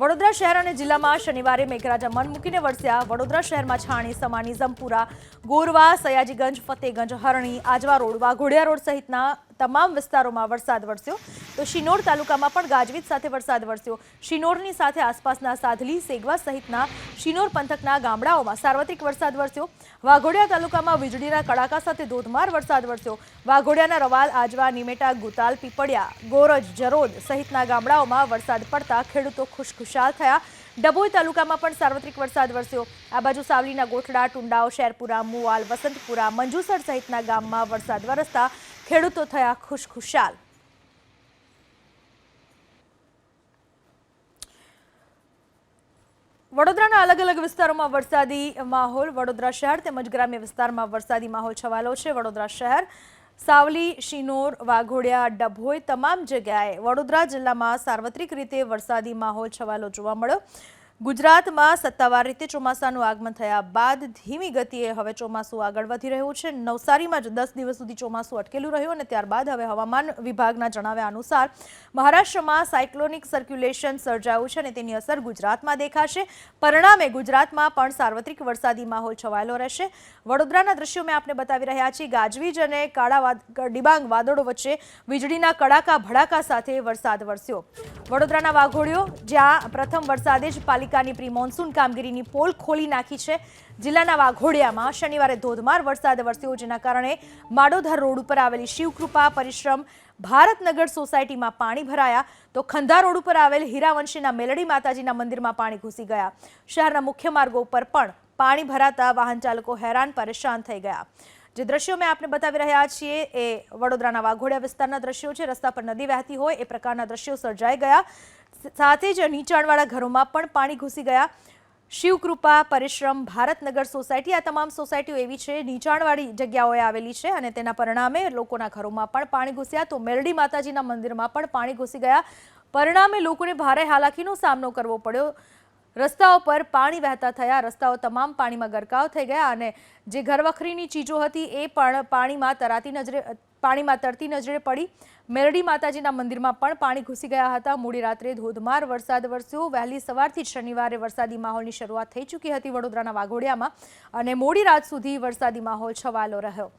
વડોદરા શહેર અને જિલ્લામાં શનિવારે મેઘરાજા મન મૂકીને વરસ્યા. વડોદરા શહેરમાં છાણી સમાની જમપુરા ગોરવા, સયાજીગંજ, ફતેગંજ, હરણી, આજવા રોડ, વાઘોડિયા રોડ સહિતના તમામ વિસ્તારોમાં વરસાદ વરસ્યો. તો શિનોર તાલુકામાં પણ ગાજવીજ સાથે વરસાદ વરસ્યો. શિનોરની સાથે આસપાસના સાધલી, સેગવા સહિતના શિનોર પંથકના ગામડાઓમાં સાર્વત્રિક વરસાદ વરસ્યો. વાઘોડિયા તાલુકામાં વીજળીના કડાકા સાથે ધોધમાર વરસાદ વરસ્યો. વાઘોડિયાના રવાલ, આજવા, નિમેટા, ગુતાલ, પીપળિયા, ગોરજ, જરોદ સહિતના ગામડાઓમાં વરસાદ પડતા ખેડૂતો ખુશખુશાલ થયા. ડભોઈ તાલુકામાં પણ સાર્વત્રિક વરસાદ વરસ્યો. આ બાજુ સાવલીના ગોઠડા ટુંડાવ શેરપુરા, મુવાલ, વસંતપુરા, મંજુસર સહિતના ગામમાં વરસાદ વરસતા ખેડૂતો થયા ખુશખુશાલ. વડોદરાના અલગ અલગ વિસ્તારોમાં વરસાદી માહોલ, વડોદરા શહેર તેમજ ગ્રામ્ય વિસ્તારમાં વરસાદી માહોલ છવાયેલો છે. વડોદરા શહેર, સાવલી, શિનોર, વાઘોડિયા, ડભોઈ તમામ જગ્યાએ વડોદરા જિલ્લામાં સાર્વત્રિક રીતે વરસાદી માહોલ છવાયેલો જોવા મળ્યો. ગુજરાતમાં સત્તાવાર રીતે ચોમાસાનું આગમન થયા બાદ ધીમી ગતિએ હવે ચોમાસું આગળ વધી રહ્યું છે. નવસારીમાં જ દસ દિવસ સુધી ચોમાસું અટકેલું રહ્યું અને ત્યારબાદ હવે હવામાન વિભાગના જણાવ્યા અનુસાર મહારાષ્ટ્રમાં સાયક્લોનિક સર્ક્યુલેશન સર્જાયું છે અને તેની અસર ગુજરાતમાં દેખાશે. પરિણામે ગુજરાતમાં પણ સાર્વત્રિક વરસાદી માહોલ છવાયેલો રહેશે. વડોદરાના દ્રશ્યો મેં આપને બતાવી રહ્યા છીએ. ગાજવીજ અને કાળા ડિબાંગ વાદળો વચ્ચે વીજળીના કડાકા ભડાકા સાથે વરસાદ વરસ્યો. વડોદરાના વાઘોડિયો, જ્યાં પ્રથમ વરસાદે જ પાલિકાની પ્રી મોન્સૂન કામગીરીની પોલ ખોલી નાખી છે. જિલ્લાના વાઘોડિયામાં શનિવારે ધોધમાર વરસાદ વરસ્યો, જેના કારણે માડોધર રોડ ઉપર આવેલી શિવકૃપા, પરિશ્રમ, ભારતનગર સોસાયટીમાં પાણી ભરાયા. તો ખંધા રોડ ઉપર આવેલ હીરાવંશીના મેલડી માતાજીના મંદિરમાં પાણી ઘૂસી ગયા. શહેરના મુખ્ય માર્ગો ઉપર પણ પાણી ભરાતા વાહન ચાલકો હેરાન, પરેશાન થઈ ગયા. જે દ્રશ્યો મેં આપને બતાવી રહ્યા છીએ એ વડોદરાના વાઘોડિયા વિસ્તારના દ્રશ્યો છે. રસ્તા પર નદી વહેતી હોય એ પ્રકારના દ્રશ્યો સર્જાઈ ગયા. સાથે જ નીચાણવાળા ઘરોમાં પણ પાણી ઘૂસી ગયા. શિવકૃપા, પરિશ્રમ, ભારતનગર સોસાયટી, આ તમામ સોસાયટીઓ એવી છે, નીચાણવાળી જગ્યાઓએ આવેલી છે અને તેના પરિણામે લોકોના ઘરોમાં પણ પાણી ઘૂસ્યા તો મેરડી માતાજીના મંદિરમાં પણ પાણી ઘૂસી ગયા. પરિણામે લોકોને ભારે હાલાકીનો સામનો કરવો પડ્યો. રસ્તાઓ પર પાણી વહેતા થયા. રસ્તાઓ તમામ પાણીમાં ગરકાવ થઈ ગયા અને જે ઘરવખરીની ચીજો હતી એ પણ પાણીમાં તરાતી નજરે, પાણીમાં તરતી નજરે પડી. મેરડી માતાજીના મંદિરમાં પણ પાણી ઘૂસી ગયા હતા. મોડી રાત્રે ધોધમાર વરસાદ વરસ્યો. વહેલી સવારથી જ શનિવારે વરસાદી માહોલની શરૂઆત થઈ ચૂકી હતી વડોદરાના વાઘોડિયામાં અને મોડી રાત સુધી વરસાદી માહોલ છવાયેલો રહ્યો.